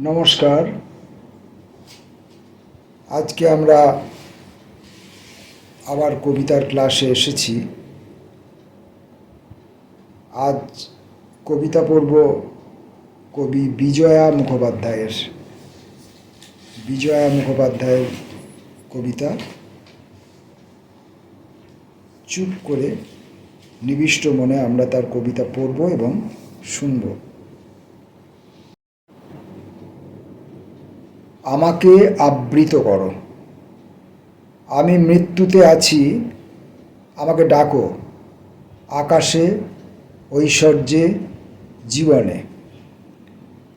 নমস্কার। আজকে আমরা আবার কবিতার ক্লাসে এসেছি। আজ কবিতা পড়ব কবি বিজয়া মুখোপাধ্যায়ের। বিজয়া মুখোপাধ্যায়ের কবিতা। চুপ করে নিবিষ্ট মনে আমরা তার কবিতা পড়ব এবং শুনব। আমাকে আবৃত করো। আমি মৃত্যুতে আছি, আমাকে ডাকো। আকাশে, ঐশ্বর্যে, জীবনে।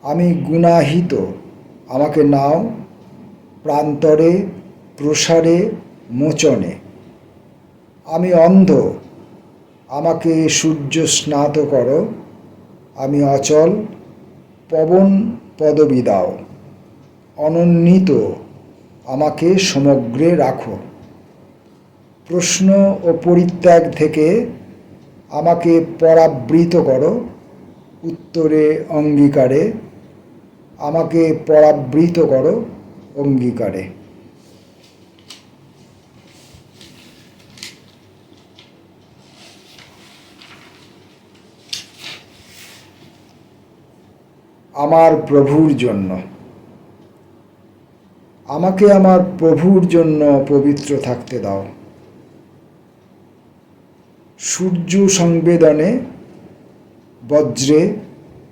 আমি গুণাহিত, আমাকে নাও প্রান্তরে, প্রসারে, মোচনে। আমি অন্ধ, আমাকে সূর্য স্নাত করো। আমি অচল, পবন পদবী দাও। অনন্বিত, আমাকে সমগ্রে রাখো। প্রশ্ন ও পরিত্যাগ থেকে আমাকে পরাবৃত করো। উত্তরে অঙ্গীকারে আমাকে পরাবৃত করো অঙ্গীকারে। আমার প্রভুর জন্য। আমাকে আমার প্রভুর জন্য পবিত্র থাকতে দাও। সূর্য সংবেদনে বজ্রে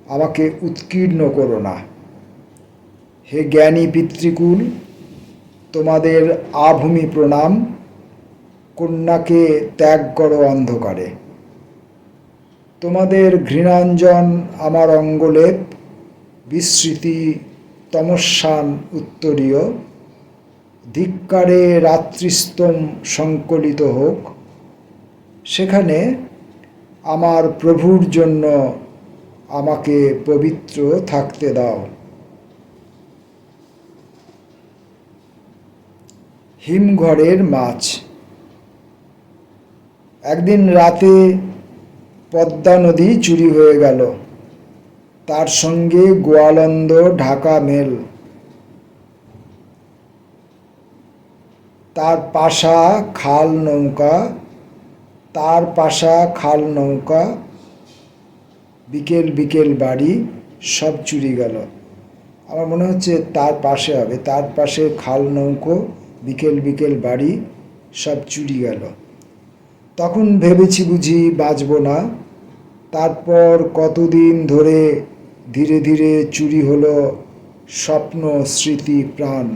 আমাকে উৎকীর্ণ করো না। হে জ্ঞানী পিতৃকুল, তোমাদের আভূমি প্রণাম, কন্যাকে ত্যাগ করো অন্ধকারে। তোমাদের ঘৃণাঞ্জন আমার অঙ্গলেপ, বিস্মৃতি তমস্যান উত্তরীয়। ধিক্কারে রাত্রিস্তম সংকলিত হোক। সেখানে আমার প্রভুর জন্য আমাকে পবিত্র থাকতে দাও। হিমঘরের মাছ। একদিন রাতে পদ্মা নদী চুরি হয়ে গেল। তার সঙ্গে গোয়ালন্দ ঢাকা মেল। তার পাশা খাল নৌকা, তার পাশা খাল নৌকা, বিকেল বিকেল বাড়ি, সব চুরি গেল। আমার মনে হচ্ছে তার পাশে হবে, তার পাশে খাল নৌকো, বিকেল বিকেল বাড়ি, সব চুরি গেল। তখন ভেবেছি বুঝি বাঁচব না। তারপর কতদিন ধরে ধীরে ধীরে চুরি হলো স্বপ্ন, স্মৃতি, প্রাণ।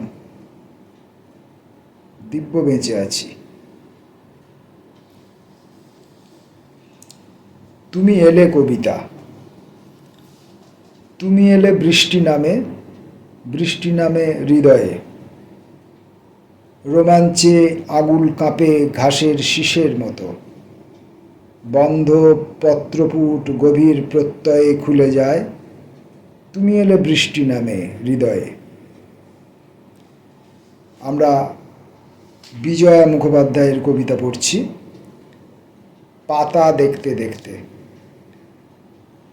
দিব্য বেঁচে আছি। তুমি এলে কবিতা। তুমি এলে বৃষ্টি নামে বৃষ্টি নামে হৃদয়ে। রোমাঞ্চে আগুল কাঁপে ঘাসের শীষের মতো। বন্ধ পত্রপুট গভীর প্রত্যয়ে খুলে যায়। তুমি এলে বৃষ্টি নামে হৃদয়ে। আমরা বিজয়া মুখোপাধ্যায়ের কবিতা পড়ছি। পাতা দেখতে দেখতে।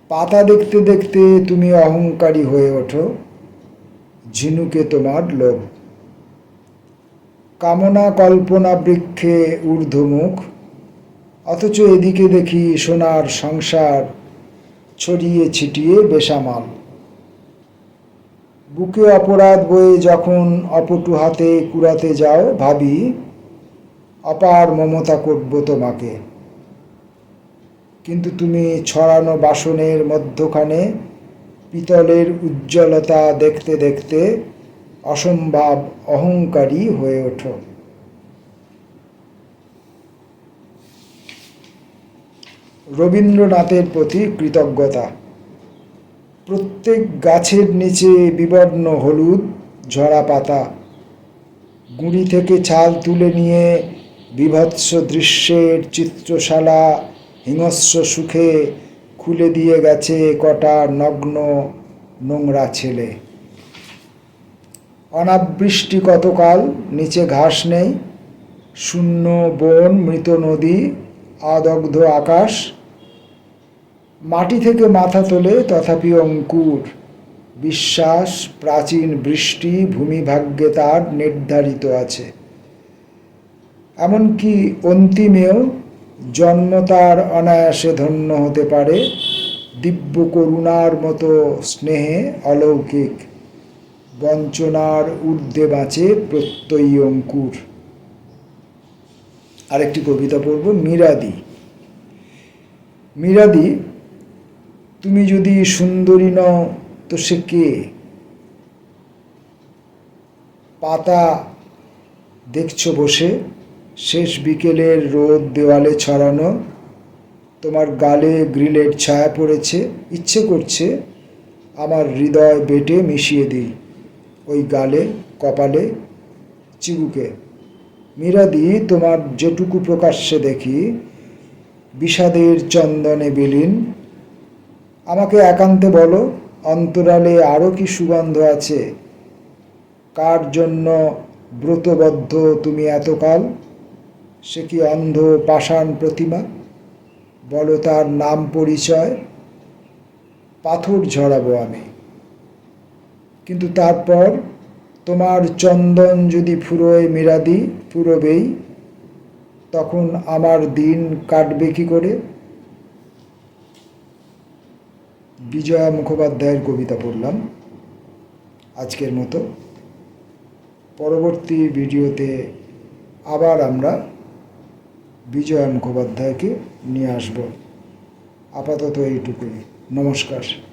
পাতা দেখতে দেখতে তুমি অহংকারী হয়ে ওঠো। ঝিনুকে তোমার লোভ। কামনা কল্পনা বৃক্ষে ঊর্ধ্বমুখ অথচ এদিকে দেখি সোনার সংসার ছড়িয়ে ছিটিয়ে বেসামাল। বুকে অপরাধ বয়ে যখন অপটু হাতে কুড়াতে যাও, ভাবি, অপার মমতা করব তোমাকে। কিন্তু তুমি ছড়ানো বাসনের মধ্যখানে পিতলের উজ্জ্বলতা দেখতে দেখতে অসম্ভব অহংকারী হয়ে ওঠো। রবীন্দ্রনাথের প্রতি কৃতজ্ঞতা। প্রত্যেক গাছের নিচে বিবর্ণ হলুদ ঝরা পাতা। গুঁড়ি থেকে ছাল তুলে নিয়ে বিভৎস দৃশ্যের চিত্রশালা, হিংস্র সুখে খুলে দিয়ে গেছে কটা নগ্ন নোংরা ছেলে। অনাবৃষ্টি কতকাল, নিচে ঘাস নেই। শূন্য বন, মৃত নদী, আদগ্ধ আকাশ। মাটি থেকে মাথা তোলে তথাপি অঙ্কুর। বিশ্বাস, প্রাচীন বৃষ্টি, ভূমিভাগ্যে তার নির্ধারিত আছে। এমনকি অন্তিমেও জন্ম তার অনায়াসে ধন্য হতে পারে দিব্য করুণার মতো স্নেহে অলৌকিক। বঞ্চনার ঊর্ধ্বে বাঁচে প্রত্যয়ী অঙ্কুর। আরেকটি কবিতা পড়ব, মীরাদি। মীরাদি তুমি যদি সুন্দরী নও, তো সে কে? পাতা দেখছ বসে, শেষ বিকেলের রোদ দেওয়ালে ছড়ানো, তোমার গালে গ্রিলের ছায়া পড়েছে, ইচ্ছে করছে আমার হৃদয় বেটে মিশিয়ে দিই, ওই গালে, কপালে, চিবুকে। মীরাদি, তোমার যেটুকু প্রকাশ্যে দেখি, বিষাদের চন্দনে বিলীন আমাকে একান্তে বলো, অন্তরালে আরও কি সুগন্ধ আছে? কার জন্য ব্রতবদ্ধ তুমি এতকাল? সে কি অন্ধ পাষাণ প্রতিমা? বলো তার নাম পরিচয়। পাথর ঝরাবো আমি। কিন্তু তারপর তোমার চন্দন যদি ফুরোয় মিরাদি, ফুরোবেই, তখন আমার দিন কাটবে কি করে? বিজয়া মুখোপাধ্যায়ের কবিতা পড়লাম আজকের মতো। পরবর্তী ভিডিওতে আবার আমরা বিজয়া মুখোপাধ্যায়কে নিয়ে আসব। আপাতত এইটুকুই। নমস্কার।